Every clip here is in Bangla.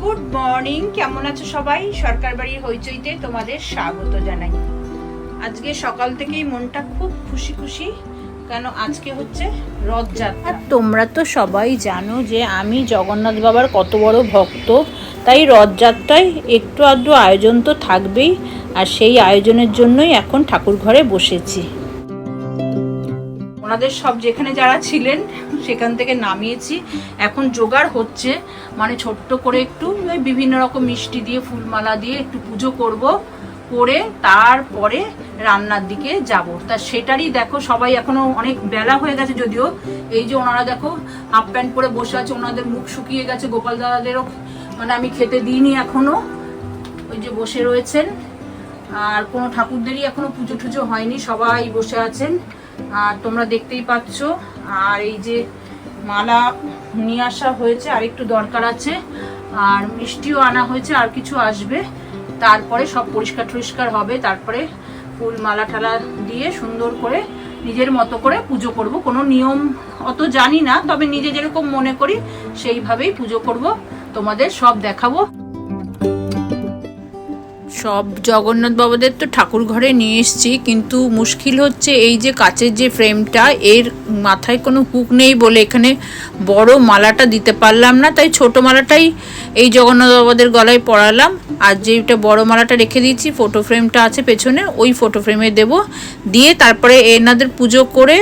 গুড মর্নিং কেমন আছো সবাই? সরকার বাড়ির হইচইতে তোমাদের স্বাগত জানাই। আজকে সকাল থেকেই মনটা খুব খুশি খুশি, কেন আজকে হচ্ছে রথযাত্রা। আর তোমরা তো সবাই জানো যে আমি জগন্নাথ বাবার কত বড় ভক্ত, তাই রথযাত্রায় একটু আধটু আয়োজন তো থাকবেই, আর সেই আয়োজনের জন্যই এখন ঠাকুর ঘরে বসেছি। ওনাদের সব যেখানে যারা ছিলেন, সেখান থেকে নামিয়েছি। এখন জোগাড় হচ্ছে। মানে ছোট্ট করে একটু বিভিন্ন রকম মিষ্টি দিয়ে, ফুলমালা দিয়ে একটু পুজো করব। করে তারপরে রান্নার দিকে যাব। তা সেটারই দেখো, সবাই এখনও অনেক বেলা হয়ে গেছে যদিও। এই যে ওনারা দেখো, হাফ প্যান্ট পরে বসে আছে, ওনাদের মুখ শুকিয়ে গেছে, গোপাল দাদাদেরও মানে আমি খেতে দিইনি এখনও। ওই যে বসে রয়েছেন। আর কোনো ঠাকুরদেরই এখনও পুজো টুজো হয়নি, সবাই বসে আছেন। আর তোমরা দেখতেই পাচ্ছ, আর এই যে মালা নিয়ে আসা হয়েছে, আর একটু দরকার আছে, আর মিষ্টিও আনা হয়েছে, আর কিছু আসবে। তারপরে সব পরিষ্কার টরিষ্কার হবে, তারপরে ফুল মালা ঠালা দিয়ে সুন্দর করে নিজের মতো করে পুজো করব। কোনো নিয়ম অত জানি না, তবে নিজে যেরকম মনে করি, সেইভাবেই পুজো করব। তোমাদের সব দেখাবো। সব জগন্নাথ বাবাদের তো ঠাকুর ঘরে নিয়ে এসেছি, কিন্তু মুশকিল হচ্ছে এই যে কাচের যে ফ্রেমটা, এর মাথায় কোনো হুক নেই বলে এখানে বড় মালাটা দিতে পারলাম না। তাই ছোট মালাটাই এই জগন্নাথ বাবাদের গলায় পরালাম। আর যেটা বড় মালাটা রেখে দিয়েছি ফটো ফ্রেমটা আছে পেছনে, ওই ফটো ফ্রেমে দেব। দিয়ে তারপরে এনাদের পুজো করে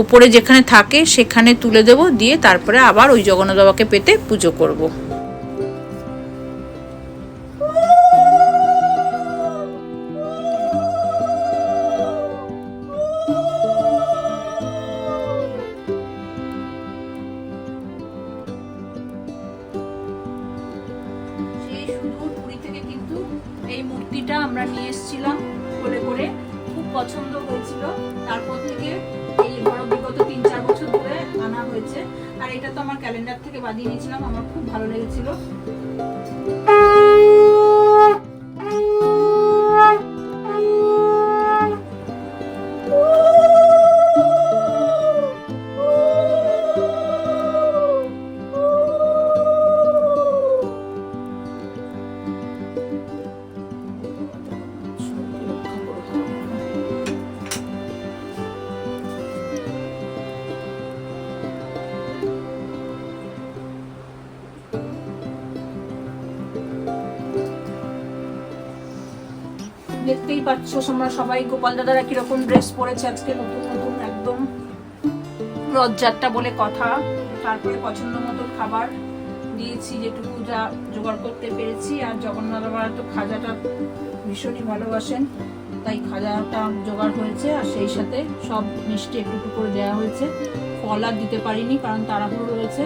ওপরে যেখানে থাকে সেখানে তুলে দেব। দিয়ে তারপরে আবার ওই জগন্নাথ বাবাকে পেতে পুজো করব। হয়েছিল তারপর থেকে এই ধরো বিগত তিন, চার বছর ধরে আনা হয়েছে। আর এটা তো আমার ক্যালেন্ডার থেকে বাদিয়ে নিয়েছিলাম, আমার খুব ভালো লেগেছিল। দেখতেই পাচ্ছ তোমরা সবাই। গোপাল দাদারা কীরকম ড্রেস পরেছে আজকে নতুন নতুন, একদম রথযাত্রা বলে কথা। তারপরে পছন্দ মতো খাবার দিয়েছি, যেটুকু যা জোগাড় করতে পেরেছি। আর জগন্নাথ বাবা তো খাজাটা ভীষণই ভালোবাসেন, তাই খাজাটা জোগাড় হয়েছে। আর সেই সাথে সব মিষ্টি একটু করে দেওয়া হয়েছে। ফল আর দিতে পারিনি, কারণ তাড়াহুড়ো রয়েছে।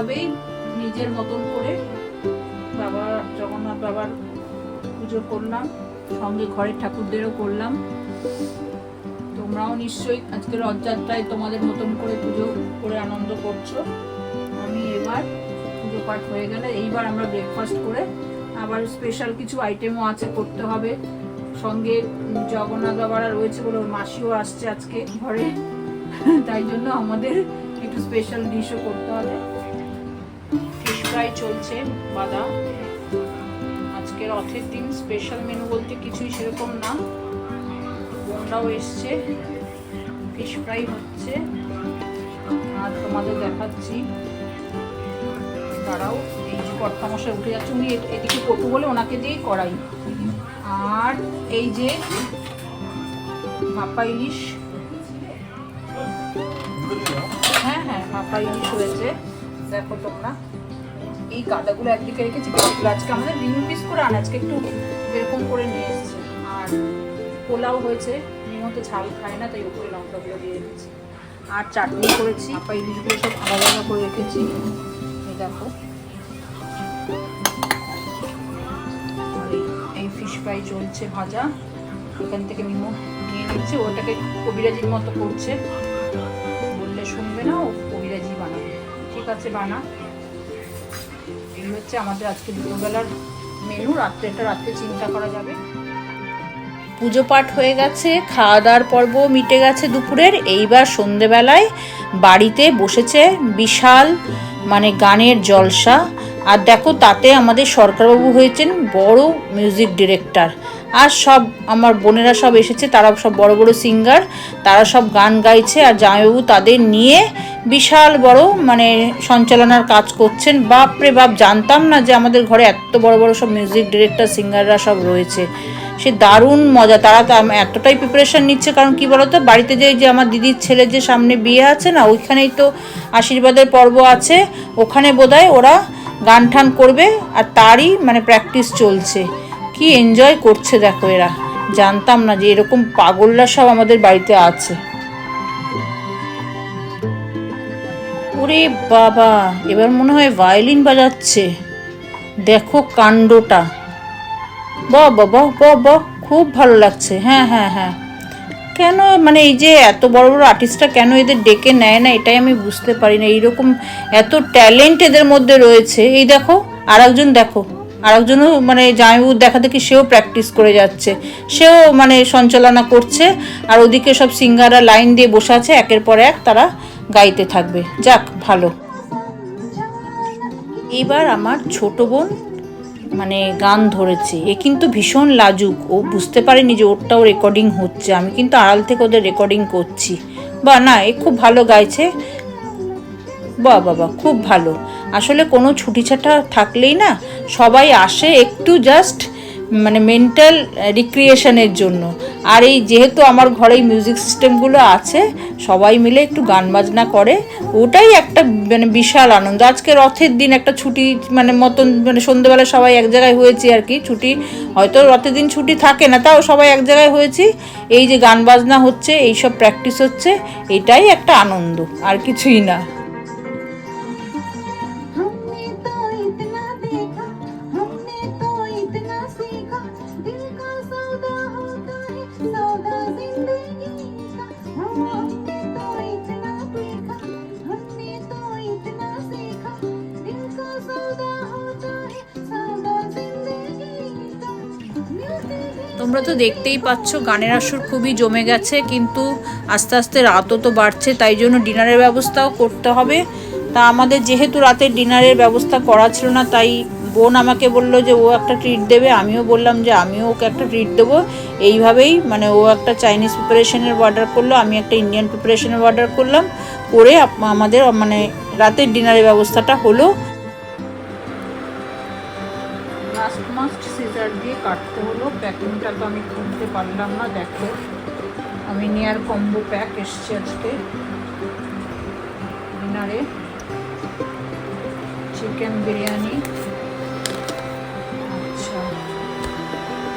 এইভাবেই নিজের মতন করে বাবা জগন্নাথ বাবার পুজো করলাম, সঙ্গে ঘরের ঠাকুরদেরও করলাম। তোমরাও নিশ্চয়ই আজকে রথযাত্রায় তোমাদের মতন করে পুজো করে আনন্দ করছ। আমি এবার পুজো পাঠ হয়ে গেলে এইবার আমরা ব্রেকফাস্ট করে আবার স্পেশাল কিছু আইটেমও আছে করতে হবে। সঙ্গে জগন্নাথ বাবারা রয়েছে বলে ওর মাসিও আসছে আজকে ঘরে। তাই জন্য আমাদের একটু স্পেশাল ডিশও করতে হবে। ফ্রাই চলছে বাদাম আজকে রথের দিন স্পেশাল মেনু বলতে কিছুই সেরকম না। বোনরাও এসছে ফিশ ফ্রাই হচ্ছে। আর তোমাদের দেখাচ্ছি। তারাও এই যে উঠে যাচ্ছে, উনি এদিকে কটু বলে ওনাকে দিয়েই করাই আর এই যে ভাপা ইলিশ। হ্যাঁ হ্যাঁ ভাপা ইলিশ হয়েছে। দেখো তোমরা। এই গাদাগুলো একদিকে রেখেছি পেঁয়াজগুলো আজকে আমাদের রিং পিস করে আনা, আজকে একটু এরকম করে নিয়ে এসেছি। আর পোলাও হয়েছে নিয়মিত ঝাল খায় না, তাই উপরে লঙ্কাগুলো দিয়ে রেখেছি আর চাটনি করেছি ভাপা ইলিশগুলো সব আলাদা করে রেখেছি। এই দেখো। এই ফিশ ফ্রাই চলছে ভাজা। এখান থেকে মিমো নিয়ে নিচ্ছে ওটাকে কবিরাজির মতো করছে। বললে শুনবে না ও কবিরাজি বানাবে। ঠিক আছে, বানা। এই হচ্ছে আমাদের আজকে দুপুরবেলার মেনু রাত্রেটা রাত্রে চিন্তা করা যাবে। পুজো পাঠ হয়ে গেছে খাওয়া দাওয়ার পর্ব মিটে গেছে দুপুরের। এইবার সন্ধেবেলায় বাড়িতে বসেছে বিশাল মানে গানের জলসা। আর দেখো, তাতে আমাদের সরকারবাবু হয়েছেন বড় মিউজিক ডিরেক্টর আর সব আমার বোনেরা সব এসেছে, তারা সব বড় বড় সিঙ্গার তারা সব গান গাইছে আর জামাইবাবু তাদের নিয়ে বিশাল বড় মানে সঞ্চালনার কাজ করছেন। বাপরে বাপ, জানতাম না যে আমাদের ঘরে এত বড় বড় সব মিউজিক ডিরেক্টর সিঙ্গাররা সব রয়েছে। সে দারুণ মজা, তারা তো এতটাই প্রিপারেশন নিচ্ছে, কারণ কি বলতো, বাড়িতে যে যে আমার দিদির ছেলে যে সামনে বিয়ে আছে না, ওইখানেই তো আশীর্বাদের পর্ব আছে। ওখানে বোধহয় ওরা গান ঠান করবে আর তারই মানে প্র্যাকটিস চলছে। কি এনজয় করছে দেখো এরা। জানতাম না যে এরকম পাগলরা সব আমাদের বাড়িতে আছে। ওরে বাবা, এবার মনে হয় ভায়োলিন বাজাচ্ছে। দেখো কাণ্ডটা। বাহ বাহ খুব ভালো লাগছে। হ্যাঁ হ্যাঁ হ্যাঁ। কেন মানে এই যে এত বড় বড় আর্টিস্টরা কেন এদের ডেকে নেয় না, এটাই আমি বুঝতে পারি না। এইরকম এত ট্যালেন্ট এদের মধ্যে রয়েছে। এই দেখো আর একজন দেখো। আর একজনও মানে জামাইবাবুর দেখা দেখি সেও প্র্যাকটিস করে যাচ্ছে। সেও মানে সঞ্চালনা করছে, আর ওদিকে সব সিঙ্গাররা লাইন দিয়ে বসে আছে, একের পর এক তারা গাইতে থাকবে। যাক, ভালো। এবার আমার ছোট বোন মানে গান ধরেছে। এ কিন্তু ভীষণ লাজুক। ও বুঝতে পারেনি যে ওরটাও রেকর্ডিং হচ্ছে। আমি কিন্তু আড়াল থেকে ওদের রেকর্ডিং করছি। বা না, এ খুব ভালো গাইছে। বাহ বাবা খুব ভালো। আসলে কোনো ছুটি ছাটা থাকলেই না, সবাই আসে একটু জাস্ট মানে মেন্টাল রিক্রিয়েশনের জন্য। আর এই যেহেতু আমার ঘরে এই মিউজিক সিস্টেমগুলো আছে, সবাই মিলে একটু গান বাজনা করে, ওটাই একটা মানে বিশাল আনন্দ। আজকে রথের দিন একটা ছুটি মানে মতন মানে সন্ধ্যেবেলা সবাই এক জায়গায় হয়েছি আর কি, ছুটি হয়তো রথের দিন ছুটি থাকে না, তাও সবাই এক জায়গায় হয়েছি। এই যে গান বাজনা হচ্ছে, এইসব প্র্যাকটিস হচ্ছে, এটাই একটা আনন্দ, আর কিছুই না। তোমরা তো দেখতেই পাচ্ছ, গানের আসর খুবই জমে গেছে, কিন্তু আস্তে আস্তে রাতও তো বাড়ছে, তাই জন্য ডিনারের ব্যবস্থাও করতে হবে। তা আমাদের যেহেতু রাতের ডিনারের ব্যবস্থা করা ছিল না, তাই বোন আমাকে বলল যে ও একটা ট্রিট দেবে, আমিও বললাম যে আমিও ওকে একটা ট্রিট দেবো। এইভাবেই মানে ও একটা চাইনিজ প্রিপারেশনের অর্ডার করল, আমি একটা ইন্ডিয়ান প্রিপারেশনের অর্ডার করলাম, করে আমাদের মানে রাতের ডিনারের ব্যবস্থাটা হলো। মাস্ট সিজার দিয়ে কাটতে হলো। প্যাকিংটা তো আমি খুলতে পারলাম না, দেখো। আমি নিয়ার কম্বো প্যাক এসছে আজকে। ডিনারে চিকেন বিরিয়ানি। আচ্ছা।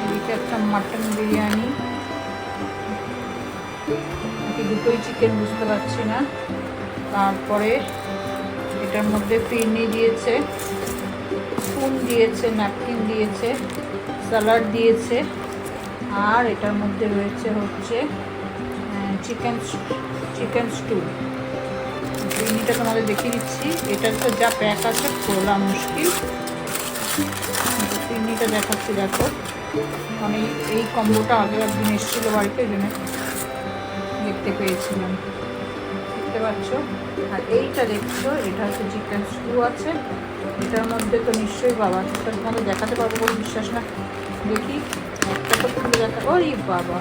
এদিকে একটা মাটন বিরিয়ানি। দুটোই চিকেন বুঝতে পারছি না। তারপরে এটার মধ্যে ফিরনি দিয়েছে স্পুন দিয়েছে ন্যাপকিন দিয়েছে স্যালাড দিয়েছে, আর এটার মধ্যে রয়েছে হচ্ছে চিকেন চিকেন স্টু বিরিয়ানিটা তোমাদের দেখিয়ে দিচ্ছি। এটার তো যা প্যাক আছে, খোলা মুশকিল। বিরিয়ানিটা দেখাচ্ছি দেখো। মানে এই কম্বোটা আগের একদিন এসেছিল বাড়িতে ওই জন্য দেখতে পেয়েছিলাম। দেখতে পাচ্ছ? আর এইটা দেখছ, এটা হচ্ছে চিকেন স্টু আছে। এটার মধ্যে তো নিশ্চয়ই বাবা সেটা তোমাদের দেখাতে পারব কোনো বিশ্বাস না। দেখি একটা তো খুলে দেখা ওই বাবা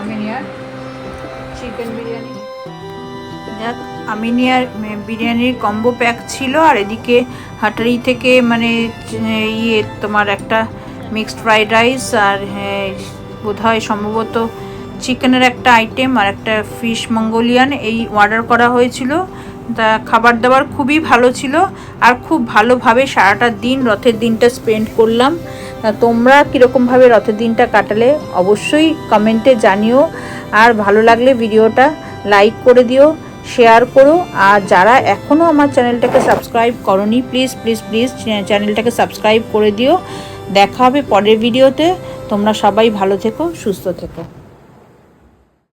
আমি নিয়ার চিকেন বিরিয়ানি আমিনিয়ার বিরিয়ানির কম্বো প্যাক ছিল আর এদিকে হাটারি থেকে মানে ইয়ে তোমার একটা মিক্সড ফ্রাইড রাইস আর হ্যাঁ, বোধহয় সম্ভবত চিকেনের একটা আইটেম আর একটা ফিশ মঙ্গোলিয়ান এই অর্ডার করা হয়েছিল। তা খাবার দাবার খুবই ভালো ছিল আর খুব ভালোভাবে সারাটা দিন রথের দিনটা স্পেন্ড করলাম। তোমরা কীরকমভাবে রথের দিনটা কাটালে অবশ্যই কমেন্টে জানিও। আর ভালো লাগলে ভিডিওটা লাইক করে দিও শেয়ার করো। আর যারা এখনও আমার চ্যানেলটাকে সাবস্ক্রাইব করনি প্লিজ প্লিজ প্লিজ চ্যানেলটাকে সাবস্ক্রাইব করে দিও। দেখা হবে পরের ভিডিওতে তোমরা সবাই ভালো থেকো, সুস্থ থেকো।